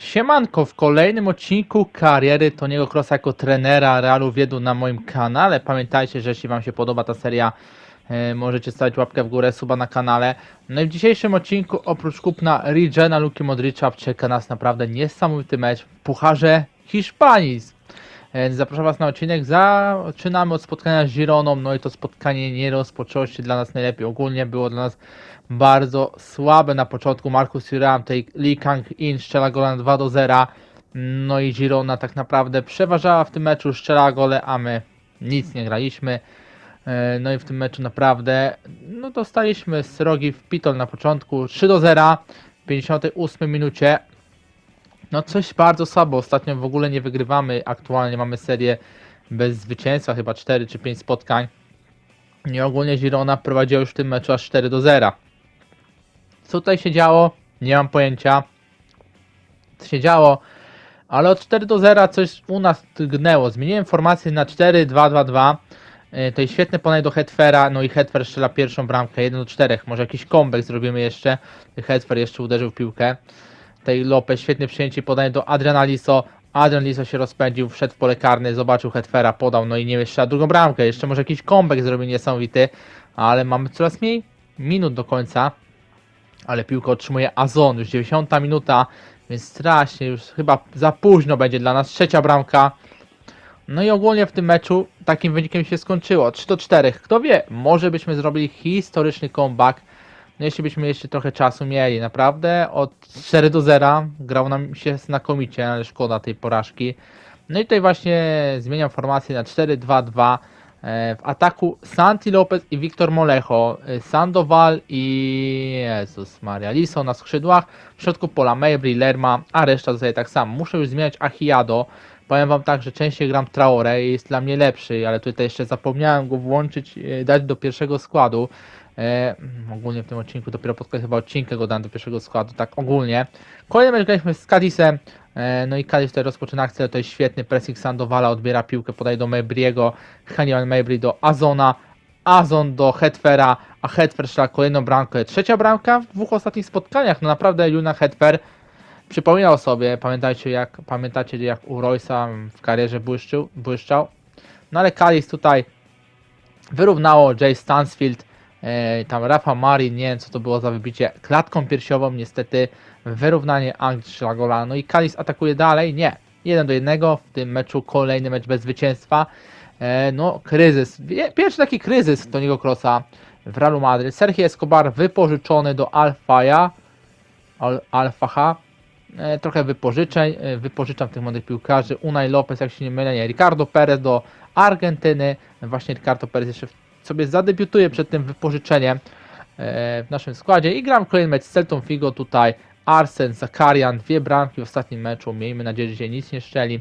Siemanko, w kolejnym odcinku kariery Toniego Krosa jako trenera Realu Wiedu na moim kanale. Pamiętajcie, że jeśli Wam się podoba ta seria, e, możecie stawić łapkę w górę, suba na kanale. No i w dzisiejszym odcinku, oprócz kupna Regena Luki Modricza, czeka nas naprawdę niesamowity mecz w Pucharze Hiszpanii. Zapraszam Was na odcinek. Zaczynamy od spotkania z Gironą. No i to spotkanie nie rozpoczęło się dla nas najlepiej. Ogólnie było dla nas bardzo słabe na początku. Marcus Thuram, tej Lee Kang-in strzela gola na 2 do 0. No i Girona tak naprawdę przeważała w tym meczu, strzela gole, a my nic nie graliśmy. E, No i w tym meczu naprawdę no dostaliśmy srogi w pitol na początku 3 do 0 w 58 minucie. No coś bardzo słabo, ostatnio w ogóle nie wygrywamy, aktualnie mamy serię bez zwycięstwa, chyba 4 czy 5 spotkań. I ogólnie Girona prowadziła już w tym meczu aż 4 do 0. Co tutaj się działo? Nie mam pojęcia. Co się działo? Ale od 4 do 0 coś u nas gnęło. Zmieniłem formację na 4-2-2-2. Yy, To jest świetne podanie do Hetfera, no i Hetfer strzela pierwszą bramkę, 1 do 4. Może jakiś comeback zrobimy jeszcze. Hetfer jeszcze uderzył w piłkę. Tej Lopez, świetne przyjęcie, podanie do Adriana Liso. Adrian Liso się rozpędził, wszedł w pole karne, zobaczył Hetfera, podał, no i nie strzela drugą bramkę. Jeszcze może jakiś comeback zrobi niesamowity, ale mamy coraz mniej minut do końca. Ale piłkę otrzymuje Azon, już 90 minuta, więc strasznie, już chyba za późno będzie dla nas trzecia bramka. No i ogólnie w tym meczu takim wynikiem się skończyło. 3 do 4. Kto wie, może byśmy zrobili historyczny comeback. No jeśli byśmy jeszcze trochę czasu mieli, naprawdę od 4 do 0 grał nam się znakomicie, ale szkoda tej porażki. No i tutaj właśnie zmieniam formację na 4-2-2. E, W ataku Santi Lopez i Victor Molejo, e, Sandoval i Jezus Maria, Liso na skrzydłach, w środku pola Mabry, Lerma, a reszta zostaje tak samo. Muszę już zmieniać Ahiado. Powiem wam tak, że częściej gram Traore i jest dla mnie lepszy, ale tutaj jeszcze zapomniałem go włączyć, e, dać do pierwszego składu. E, mm, ogólnie w tym odcinku dopiero pod koniec chyba go dałem do pierwszego składu, tak ogólnie. Kolejny mecz graliśmy z Cadizem, e, no i Cadiz tutaj rozpoczyna akcję, to jest świetny pressing Sandowala, odbiera piłkę, podaje do Mebriego, Hannibal Mabry do Azona, Azon do Hetfera, a Hetfer strzela kolejną bramkę. Trzecia bramka w dwóch ostatnich spotkaniach, no naprawdę Juna Hetfer przypominał sobie, pamiętajcie jak, pamiętacie jak u Royce'a w karierze błyszczył, błyszczał. No ale Cadiz tutaj wyrównało Jay Stansfield, e, tam Rafa Marin, nie wiem co to było za wybicie, klatką piersiową niestety wyrównanie strzela gola, no i Cadiz atakuje dalej, nie, 1 do 1 w tym meczu, kolejny mecz bez zwycięstwa, e, no kryzys, pierwszy taki kryzys Toniego Krosa w Realu Madryt, Sergio Escobar wypożyczony do Alfaja, Al, Alfaha, trochę wypożyczeń, e, wypożyczam tych młodych piłkarzy, Unai Lopez, jak się nie mylę, nie, Ricardo Perez do Argentyny, właśnie Ricardo Perez jeszcze sobie zadebiutuje przed tym wypożyczeniem e, w naszym składzie. I gram kolejny mecz z Celtą Figo. Tutaj, Arsen, Zakarian, dwie bramki w ostatnim meczu, miejmy nadzieję, że się nic nie szczeli.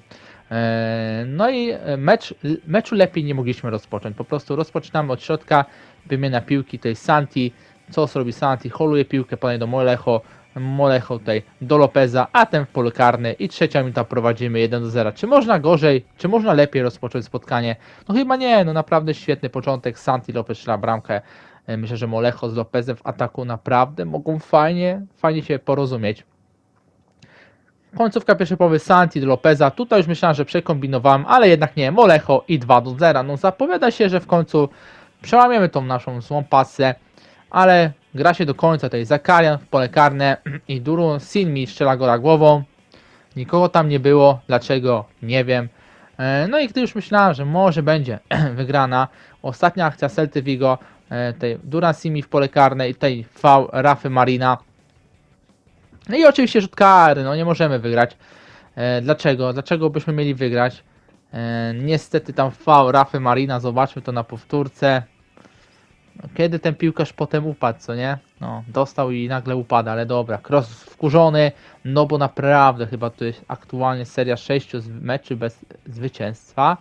E, No i e, mecz, meczu lepiej nie mogliśmy rozpocząć, po prostu rozpoczynamy od środka, wymiana piłki, to jest Santi, co zrobi Santi, holuje piłkę, podaje do Molecho, Molecho tutaj do Lopeza, a ten w pole karne i trzecia minuta prowadzimy 1 do 0. Czy można gorzej, czy można lepiej rozpocząć spotkanie? No chyba nie, no naprawdę świetny początek, Santi Lopez strzela bramkę, E, myślę, że Molecho z Lopezem w ataku naprawdę mogą fajnie, fajnie się porozumieć. Końcówka pierwszej połowy Santi do Lopeza. Tutaj już myślałem, że przekombinowałem, ale jednak nie. Molecho i 2 do 0. No zapowiada się, że w końcu przełamiemy tą naszą złą pasę, ale gra się do końca. Tutaj Zakarian w pole karne i Duru Sinmi strzela gola głową. Nikogo tam nie było. Dlaczego? Nie wiem. E, No i gdy już myślałem, że może będzie wygrana, ostatnia akcja Celty Vigo, e, tutaj Duran Simi w pole karne i tutaj V Rafy Marina. No i oczywiście rzut karny, no nie możemy wygrać. E, dlaczego? Dlaczego byśmy mieli wygrać? Niestety tam V Rafy Marina, zobaczmy to na powtórce. Kiedy ten piłkarz potem upadł, co nie? No, dostał i nagle upada, ale dobra. Cross wkurzony, no bo naprawdę chyba to jest aktualnie seria 6 meczy bez zwycięstwa.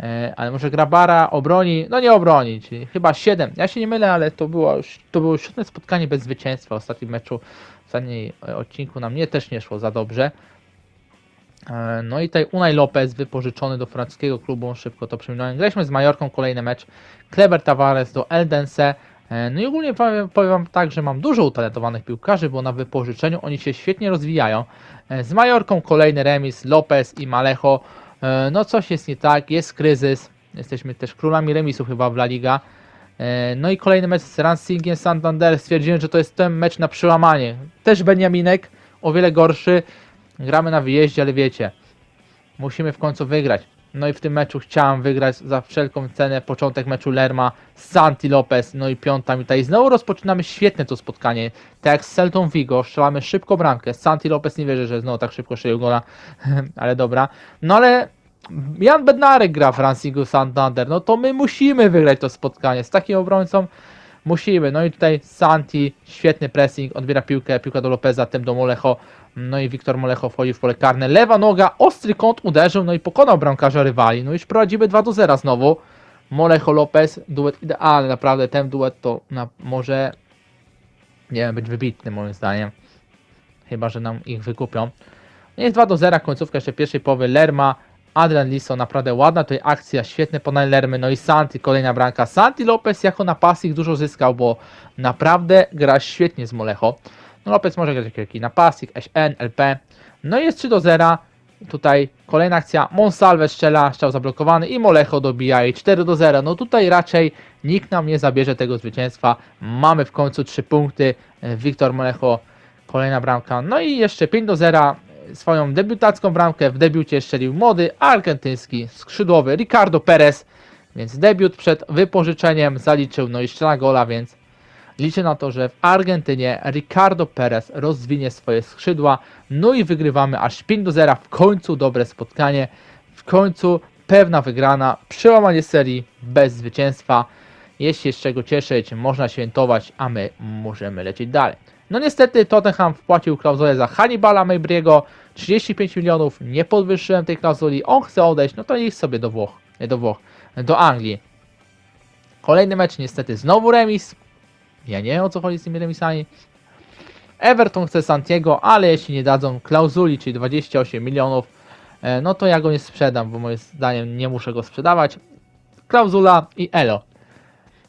E, ale może Grabara obroni, no nie obroni, czyli chyba 7. Ja się nie mylę, ale to było, to było siódme spotkanie bez zwycięstwa w ostatnim meczu, w ostatnim e, odcinku na mnie też nie szło za dobrze. E, No i tutaj Unai Lopez wypożyczony do francuskiego klubu, szybko to przypominałem. Graliśmy z Majorką kolejny mecz. Kleber Tavares do Eldense. E, No i ogólnie powiem, powiem wam tak, że mam dużo utalentowanych piłkarzy, bo na wypożyczeniu oni się świetnie rozwijają. E, Z Majorką kolejny remis, Lopez i Malejo. E, No coś jest nie tak, jest kryzys. Jesteśmy też królami remisu chyba w La Liga. No i kolejny mecz z Racingiem Santander. Stwierdziłem, że to jest ten mecz na przełamanie. Też Beniaminek, o wiele gorszy. Gramy na wyjeździe, ale wiecie, musimy w końcu wygrać. No i w tym meczu chciałem wygrać za wszelką cenę. Początek meczu Lerma, Santi Lopez, no i piąta minuta. I znowu rozpoczynamy świetne to spotkanie. Tak jak z Celtą Vigo, strzelamy szybko bramkę. Santi Lopez nie wierzy, że znowu tak szybko strzelił gola, ale dobra. No ale Jan Bednarek gra w Rancingu Santander. No to my musimy wygrać to spotkanie. Z takim obrońcą musimy. No i tutaj Santi, świetny pressing, odbiera piłkę, piłka do Lopeza, tym do Molecho. No i Wiktor Molecho wchodzi w pole karne. Lewa noga, ostry kąt uderzył, no i pokonał bramkarza rywali. No już prowadzimy 2 do 0 znowu. Molecho Lopez, duet idealny, naprawdę ten duet to na, może nie wiem, być wybitny moim zdaniem. Chyba, że nam ich wykupią. No jest 2 do 0, końcówka jeszcze pierwszej połowy. Lerma, Adrian Liso, naprawdę ładna tutaj akcja, świetne podanie Lermy, no i Santi, kolejna bramka. Santi Lopez jako napastnik dużo zyskał, bo naprawdę gra świetnie z Molecho. No Lopez może grać jako jakiś napastnik, SN, LP. No i jest 3 do 0. Tutaj kolejna akcja, Monsalve strzela, strzał zablokowany i Molecho dobija i 4 do 0. No tutaj raczej nikt nam nie zabierze tego zwycięstwa. Mamy w końcu 3 punkty. Wiktor Molecho, kolejna bramka. No i jeszcze 5 do 0. Swoją debiutacką bramkę w debiucie strzelił młody argentyński skrzydłowy Ricardo Perez. Więc debiut przed wypożyczeniem zaliczył, no i strzela gola, więc liczę na to, że w Argentynie Ricardo Perez rozwinie swoje skrzydła. No i wygrywamy aż 5 do 0. W końcu dobre spotkanie. W końcu pewna wygrana. Przełamanie serii bez zwycięstwa. Się z czego cieszyć, można świętować, a my możemy lecieć dalej. No niestety Tottenham wpłacił klauzulę za Hannibala Maybriego 35 milionów, nie podwyższyłem tej klauzuli, on chce odejść, no to idź sobie do Włoch, nie do Włoch, do Anglii. Kolejny mecz niestety znowu remis, ja nie wiem o co chodzi z tymi remisami. Everton chce Santiago, ale jeśli nie dadzą klauzuli, czyli 28 milionów, e, no to ja go nie sprzedam, bo moim zdaniem nie muszę go sprzedawać. Klauzula i elo.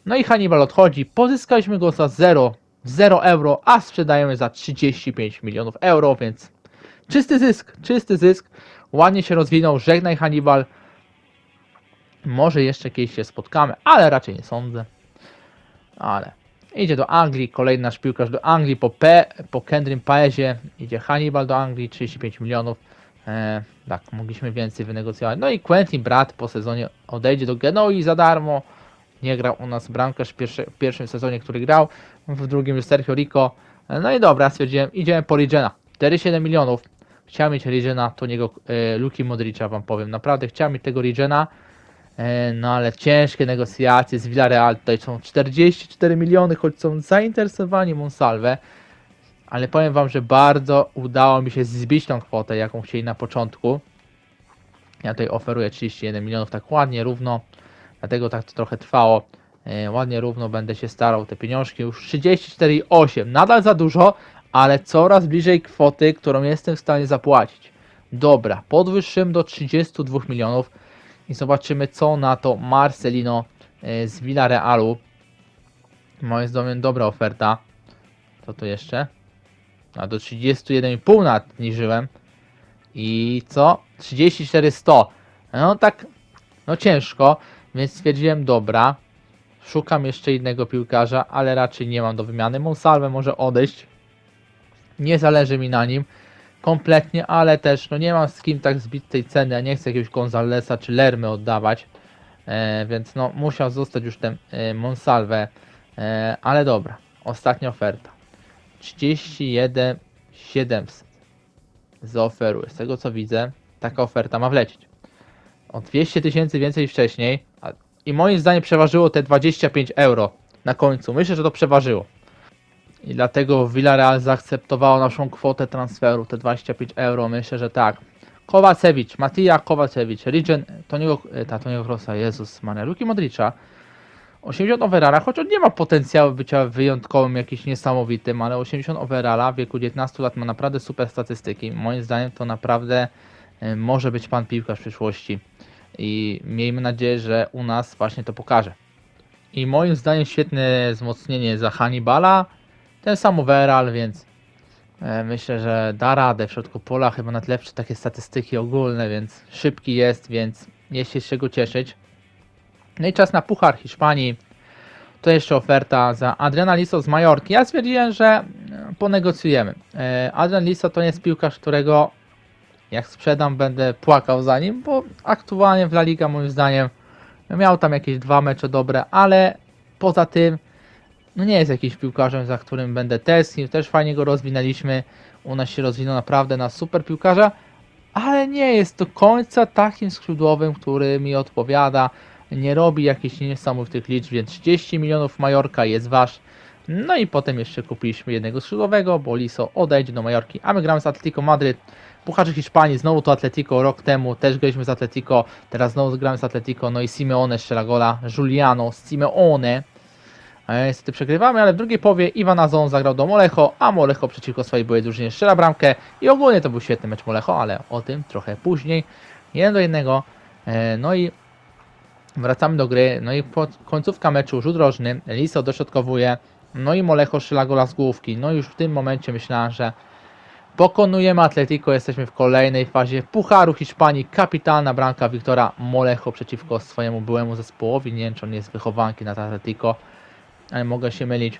No i Hannibal odchodzi, pozyskaliśmy go za 0, 0 euro, a sprzedajemy za 35 milionów euro, więc czysty zysk, czysty zysk. Ładnie się rozwinął, żegnaj Hannibal. Może jeszcze kiedyś się spotkamy, ale raczej nie sądzę. Ale idzie do Anglii, kolejny nasz piłkarz do Anglii po, P, po Kendrym Paezie. Idzie Hannibal do Anglii, 35 milionów. E, tak, mogliśmy więcej wynegocjować. No i Quentin Brat po sezonie odejdzie do Genoi za darmo. Nie grał u nas bramkarz w, pierwszy, w pierwszym sezonie, który grał. W drugim już Sergio Rico. No i dobra, stwierdziłem, idziemy po Rigena. 4,7 milionów. Chciałem mieć Rigena, to niego e, Luki Modricza wam powiem. Naprawdę chciałem mieć tego Rigena. E, No ale ciężkie negocjacje z Villarreal. Tutaj są 44 miliony, choć są zainteresowani Monsalve. Ale powiem wam, że bardzo udało mi się zbić tą kwotę, jaką chcieli na początku. Ja tutaj oferuję 31 milionów tak ładnie, równo. Dlatego tak to trochę trwało. E, ładnie, równo będę się starał. Te pieniążki już 34,8. Nadal za dużo, ale coraz bliżej kwoty, którą jestem w stanie zapłacić. Dobra, podwyższymy do 32 milionów i zobaczymy co na to Marcelino e, z Villarealu. Moim zdaniem dobra oferta. Co to jeszcze? A do 31,5 nadniżyłem. I co? 34,100. No tak, no ciężko, więc stwierdziłem, dobra. Szukam jeszcze innego piłkarza, ale raczej nie mam do wymiany. Monsalve może odejść. Nie zależy mi na nim kompletnie, ale też no nie mam z kim tak zbić tej ceny. Ja nie chcę jakiegoś Gonzalesa czy Lermy oddawać. E, więc no musiał zostać już ten e, Monsalve. E, ale dobra, ostatnia oferta. 31 700 zaoferuję. Z tego co widzę, taka oferta ma wlecieć. O 200 tysięcy więcej wcześniej. I moim zdaniem przeważyło te 25 euro na końcu. Myślę, że to przeważyło. I dlatego Villarreal zaakceptowało naszą kwotę transferu, te 25 euro. Myślę, że tak. Kowacewicz, Matija Kowacewicz, Rigen, Toniego, e, ta Toniego Krosa, Jezus Maria, Luki Modricza. 80 overalla, choć on nie ma potencjału bycia wyjątkowym, jakimś niesamowitym, ale 80 overalla w wieku 19 lat ma naprawdę super statystyki. Moim zdaniem to naprawdę e, może być pan piłkarz w przyszłości. I miejmy nadzieję, że u nas właśnie to pokaże. I moim zdaniem świetne wzmocnienie za Hannibala. Ten sam overall, więc E, Myślę, że da radę w środku pola, chyba nawet lepsze takie statystyki ogólne, więc szybki jest, więc jest się z czego cieszyć. No i czas na Puchar Hiszpanii. To jeszcze oferta za Adriana Liso z Majorki. Ja stwierdziłem, że e, ponegocjujemy. E, Adrian Liso to nie jest piłkarz, którego jak sprzedam będę płakał za nim, bo aktualnie w La Liga moim zdaniem miał tam jakieś dwa mecze dobre, ale poza tym no nie jest jakiś piłkarzem, za którym będę tęsknił. Też fajnie go rozwinęliśmy. U nas się rozwinął naprawdę na super piłkarza, ale nie jest do końca takim skrzydłowym, który mi odpowiada. Nie robi jakichś niesamowitych liczb, więc 30 milionów Majorka jest wasz. No i potem jeszcze kupiliśmy jednego skrzydłowego, bo Liso odejdzie do Majorki, a my gramy z Atletico Madryt. Pucharze Hiszpanii, znowu to Atletico, rok temu też graliśmy z Atletico, teraz znowu gramy z Atletico, no i Simeone strzela gola, Giuliano, Simeone. E, Niestety przegrywamy, ale w drugiej połowie Iwan Azon zagrał do Molecho, a Molecho przeciwko swojej byłej drużynie strzela bramkę i ogólnie to był świetny mecz Molecho, ale o tym trochę później. Jeden do jednego, E, no i wracamy do gry, no i końcówka meczu, rzut rożny, Liso dośrodkowuje, no i Molecho strzela z główki, no już w tym momencie myślałem, że pokonujemy Atletico, jesteśmy w kolejnej fazie Pucharu Hiszpanii, kapitalna bramka Wiktora Molecho przeciwko swojemu byłemu zespołowi, nie wiem czy on jest wychowanki na Atletico, ale mogę się mylić.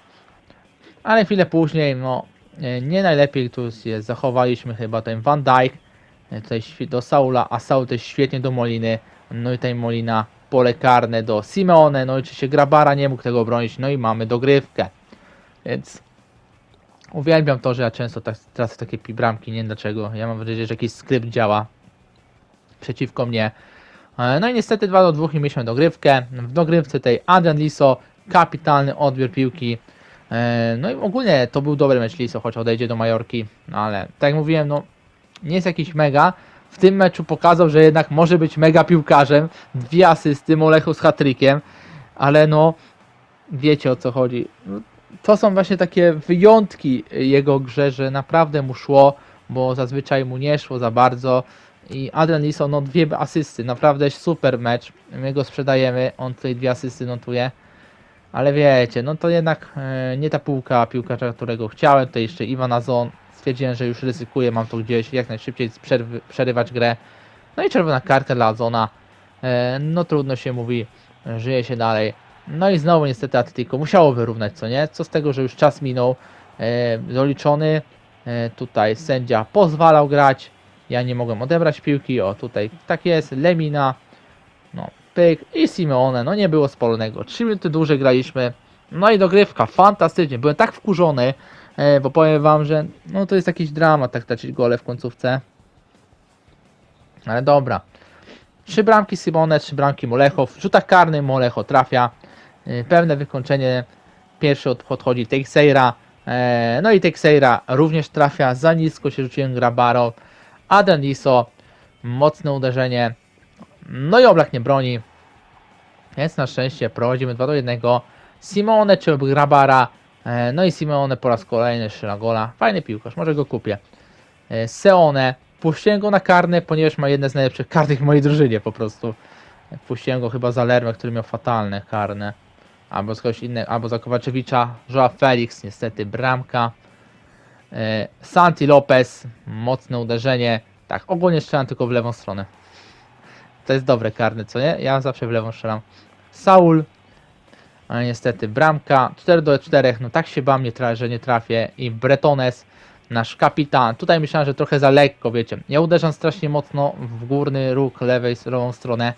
Ale chwilę później, no e, nie najlepiej tu się zachowaliśmy chyba ten Van Dijk e, tutaj do Saula, a Saul też świetnie do Moliny, no i tutaj Molina pole karne do Simeone, no i oczywiście Grabara nie mógł tego obronić, no i mamy dogrywkę. Więc uwielbiam to, że ja często tak tracę takie bramki, nie wiem dlaczego. Ja mam wrażenie, że jakiś skrypt działa przeciwko mnie. E, No i niestety 2 do 2 i mieliśmy dogrywkę. W dogrywce tej Adrian Liso, kapitalny odbiór piłki. E, No i ogólnie to był dobry mecz Liso, choć odejdzie do Majorki, no ale tak jak mówiłem, no nie jest jakiś mega. W tym meczu pokazał, że jednak może być mega piłkarzem. Dwie asysty, Molechu z hatrykiem, ale no wiecie o co chodzi. To są właśnie takie wyjątki jego grze, że naprawdę mu szło, bo zazwyczaj mu nie szło za bardzo. I Adrian Liso, no dwie asysty, naprawdę super mecz. My go sprzedajemy, on tutaj dwie asysty notuje. Ale wiecie, no to jednak e, nie ta półka piłkarza, którego chciałem. Tutaj jeszcze Iwan Azon. Stwierdziłem, że już ryzykuję, mam to gdzieś jak najszybciej przerwy, przerywać grę. No i czerwona kartka dla Azona. E, no trudno się mówi, żyje się dalej. No i znowu niestety Atletico musiało wyrównać, co nie? Co z tego, że już czas minął, e, doliczony. E, tutaj sędzia pozwalał grać. Ja nie mogłem odebrać piłki. O, tutaj tak jest. Lemina. No, pyk. I Simeone. No nie było spolonego. 3 minuty dłużej graliśmy. No i dogrywka. Fantastycznie. Byłem tak wkurzony, e, bo powiem wam, że no to jest jakiś dramat tak tracić gole w końcówce. Ale dobra. Trzy bramki Simone, trzy bramki Molecho. W rzutach karnych Molecho trafia. E, Pewne wykończenie. Pierwszy od- odchodzi Teixeira. E, No i Teixeira również trafia. Za nisko się rzuciłem Grabaro. Aden Liso. Mocne uderzenie. No i Oblak nie broni. Więc na szczęście prowadzimy 2 do 1. Simone czy Grabara. E, No i Simone po raz kolejny strzela gola. Fajny piłkarz, może go kupię. Seone. Puściłem go na karne, ponieważ ma jedne z najlepszych karnych w mojej drużynie po prostu. Puściłem go chyba za Lermę, który miał fatalne karne. Albo z kogoś innego, albo za Kowaczewicza. Joa Felix, niestety bramka. E, Santi Lopez, mocne uderzenie. Tak, ogólnie strzelam tylko w lewą stronę. To jest dobre karne, co nie? Ja zawsze w lewą strzelam. Saul, ale niestety bramka. 4 do 4, no tak się bam, nie że nie trafię. I Bretones, nasz kapitan. Tutaj myślałem, że trochę za lekko, wiecie. Ja uderzam strasznie mocno w górny róg lewej, lewą stronę.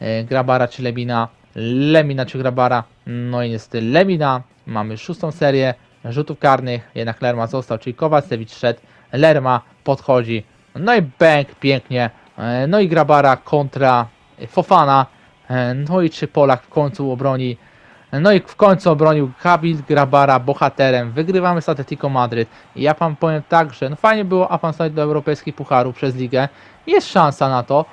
E, Grabara czy Lemina. Lemina czy Grabara. No i niestety Lemina. Mamy szóstą serię rzutów karnych. Jednak Lerma został, czyli Kowalewicz szedł. Lerma podchodzi. No i bęk, pięknie. E, No i Grabara kontra Fofana. E, No i czy Polak w końcu obroni. No i w końcu obronił Kabil Grabara bohaterem. Wygrywamy z Atletico Madryt. Ja wam powiem tak, że no fajnie było awansować do europejskich pucharów przez ligę. Jest szansa na to,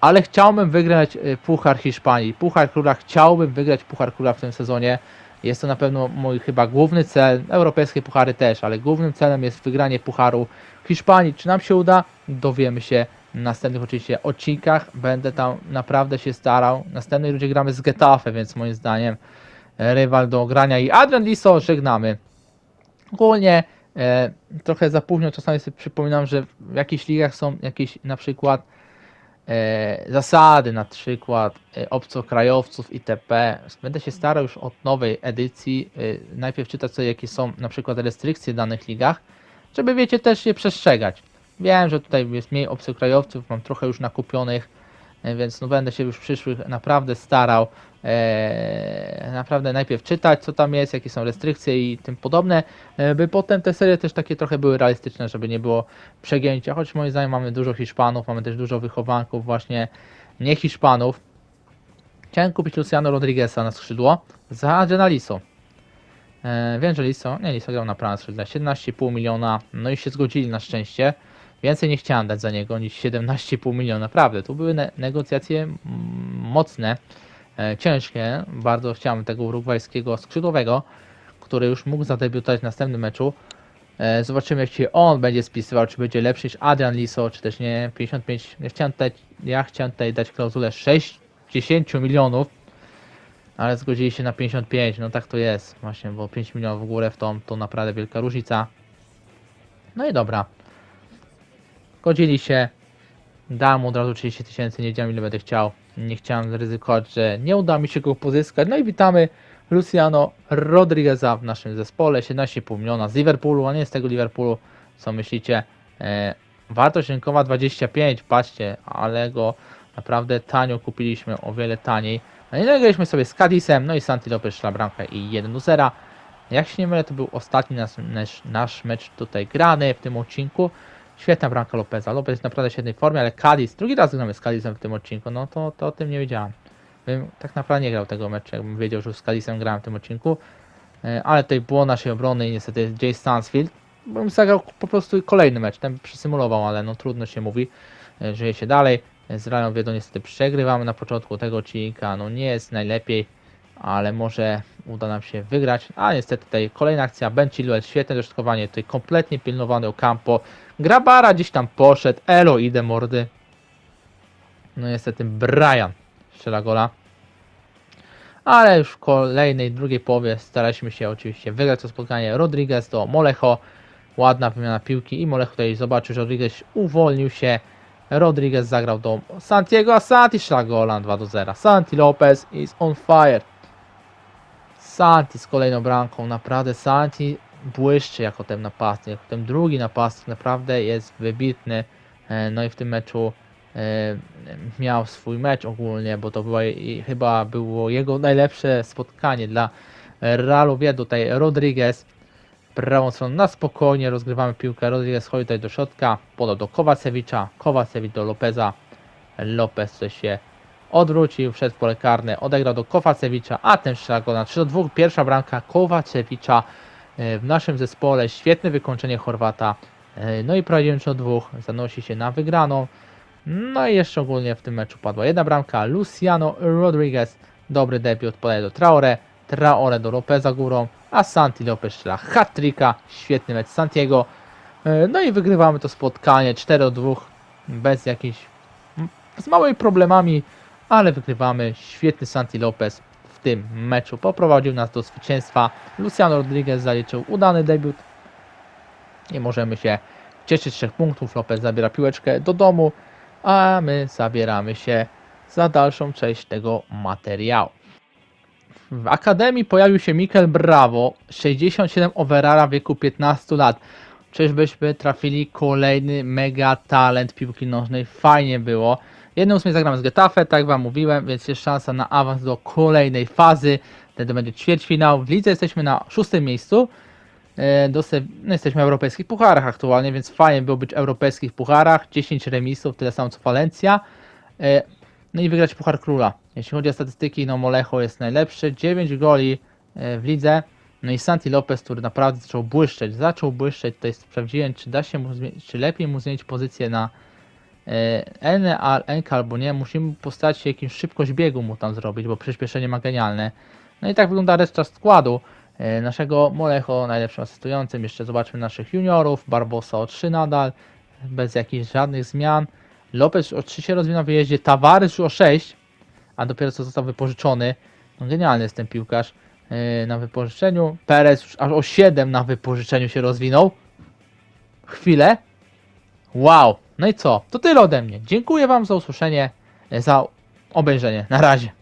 ale chciałbym wygrać e, Puchar Hiszpanii. Puchar Króla chciałbym wygrać Puchar Króla w tym sezonie. Jest to na pewno mój chyba główny cel. Europejskie puchary też, ale głównym celem jest wygranie Pucharu Hiszpanii. Czy nam się uda? Dowiemy się w następnych oczywiście odcinkach. Będę tam naprawdę się starał. W następnej rundzie gramy z Getafe, więc moim zdaniem e, rywal do grania i Adrian Liso żegnamy. Ogólnie E, trochę za późno czasami sobie przypominam, że w jakichś ligach są jakieś na przykład zasady, na przykład e, obcokrajowców itp. Będę się starał już od nowej edycji e, najpierw czytać sobie jakie są na przykład restrykcje w danych ligach, żeby wiecie też je przestrzegać. Wiem, że tutaj jest mniej obcokrajowców, mam trochę już nakupionych, e, więc no będę się już przyszłych naprawdę starał e, naprawdę najpierw czytać, co tam jest, jakie są restrykcje i tym podobne, e, by potem te serie też takie trochę były realistyczne, żeby nie było przegięcia, choć moim zdaniem mamy dużo Hiszpanów, mamy też dużo wychowanków właśnie nie Hiszpanów. Chciałem kupić Luciano Rodrigueza na skrzydło za Genaliso. E, wiem, że Liso, nie Liso grał na prawym skrzydle, 17,5 miliona, no i się zgodzili na szczęście. Więcej nie chciałem dać za niego niż 17,5 miliona, naprawdę. Tu były ne negocjacje mm, mocne, e, ciężkie. Bardzo chciałem tego urugwajskiego skrzydłowego, który już mógł zadebiutować w następnym meczu. E, zobaczymy, jak się on będzie spisywał, czy będzie lepszy niż Adrian Liso, czy też nie. 55. Ja chciałem tutaj, ja chciałem tutaj dać klauzulę 60 milionów, ale zgodzili się na 55. No tak to jest, właśnie, bo 5 milionów w górę w tą to naprawdę wielka różnica. No i dobra. Zgodzili się. Dałem od razu 30 tysięcy, nie wiedziałem ile będę chciał. Nie chciałem ryzykować, że nie uda mi się go pozyskać. No i witamy Luciano Rodrigueza w naszym zespole. 17,5 miliona z Liverpoolu, a nie z tego Liverpoolu, co myślicie. E, wartość rynkowa 25, patrzcie, ale go naprawdę tanio kupiliśmy, o wiele taniej. No i nagraliśmy sobie z Cadizem, no i Santi Lopez szla i 1 do 0. Jak się nie mylę, to był ostatni nasz, nasz, nasz mecz tutaj grany w tym odcinku. Świetna bramka Lopeza. Lopez jest naprawdę w świetnej formie, ale Cadiz, drugi raz gramy z Cadizem w tym odcinku, no to, to o tym nie wiedziałem. Bym tak naprawdę nie grał tego meczu, jakbym wiedział, że z Cadizem grałem w tym odcinku. E, Ale tutaj było naszej obrony i niestety Jay Stansfield. Bym zagrał po prostu kolejny mecz, ten przysymulował, ale no trudno się mówi. E, Żyje się dalej. E, Z Realem Wiedą niestety przegrywamy na początku tego odcinka, no nie jest najlepiej, ale może uda nam się wygrać. A niestety tutaj kolejna akcja, Ben Chilwell, świetne dośrodkowanie, tutaj kompletnie pilnowany Ocampo. Grabara gdzieś tam poszedł, elo idę mordy. No niestety Brian strzela gola. Ale już w kolejnej, drugiej połowie staraliśmy się oczywiście wygrać to spotkanie. Rodriguez do Molecho. Ładna wymiana piłki i Molecho tutaj zobaczył, że Rodriguez uwolnił się. Rodriguez zagrał do Santiago, a Santi strzela gola 2 do 0. Santi Lopez is on fire. Santi z kolejną bramką. Naprawdę Santi błyszczy jako ten napastnik. Jako ten drugi napastnik naprawdę jest wybitny. E, No i w tym meczu e, miał swój mecz ogólnie, bo to była, chyba było jego najlepsze spotkanie dla Realu Wiedu. Tutaj Rodriguez prawą stroną na spokojnie rozgrywamy piłkę. Rodriguez chodzi tutaj do środka, podał do Kowacewicza, Kowacewicz do Lopeza. Lopez coś się odwrócił, wszedł w pole karne, odegrał do Kowacewicza, a ten strzela go na 3 do 2. Pierwsza bramka Kowacewicza e, w naszym zespole. Świetne wykończenie Chorwata. E, No i prowadzimy 3 do 2. Zanosi się na wygraną. No i jeszcze ogólnie w tym meczu padła jedna bramka. Luciano Rodriguez. Dobry debiut podaje do Traore. Traore do Lopeza górą. A Santi Lopez strzela hat-tricka. Świetny mecz Santiago. E, No i wygrywamy to spotkanie 4 do 2. Bez jakichś... Z małymi problemami, ale wygrywamy. Świetny Santi Lopez w tym meczu poprowadził nas do zwycięstwa. Luciano Rodriguez zaliczył udany debiut. I możemy się cieszyć trzech punktów. Lopez zabiera piłeczkę do domu, a my zabieramy się za dalszą część tego materiału. W Akademii pojawił się Mikel Bravo, 67 overalla w wieku 15 lat. Czyżbyśmy trafili kolejny mega talent piłki nożnej? Fajnie było. Jedną ósmej zagramy z Getafe, tak wam mówiłem, więc jest szansa na awans do kolejnej fazy. Wtedy będzie ćwierćfinał. W lidze jesteśmy na szóstym miejscu. E, Do no, jesteśmy w europejskich pucharach aktualnie, więc fajnie było być w europejskich pucharach. 10 remisów, tyle samo co Valencia. E, No i wygrać Puchar Króla. Jeśli chodzi o statystyki, no Molecho jest najlepszy. 9 goli e, w lidze. No i Santi Lopez, który naprawdę zaczął błyszczeć. Zaczął błyszczeć. Tutaj sprawdziłem, czy da się mu czy lepiej mu zmienić pozycję na e, N, a- NK albo nie. Musimy postarać się jakimś szybkość biegu mu tam zrobić, bo przyspieszenie ma genialne. No i tak wygląda reszta składu e, naszego Molecho, najlepszym asystującym. Jeszcze zobaczmy naszych juniorów. Barbosa o 3 nadal, bez jakichś żadnych zmian. Lopez o 3 się rozwinął na wyjeździe, Tavares o 6, a dopiero co został wypożyczony. No genialny jest ten piłkarz e, na wypożyczeniu. Perez już aż o 7 na wypożyczeniu się rozwinął. chwilę. Wow, no i co? To tyle ode mnie. Dziękuję Wam za usłyszenie, za obejrzenie. Na razie.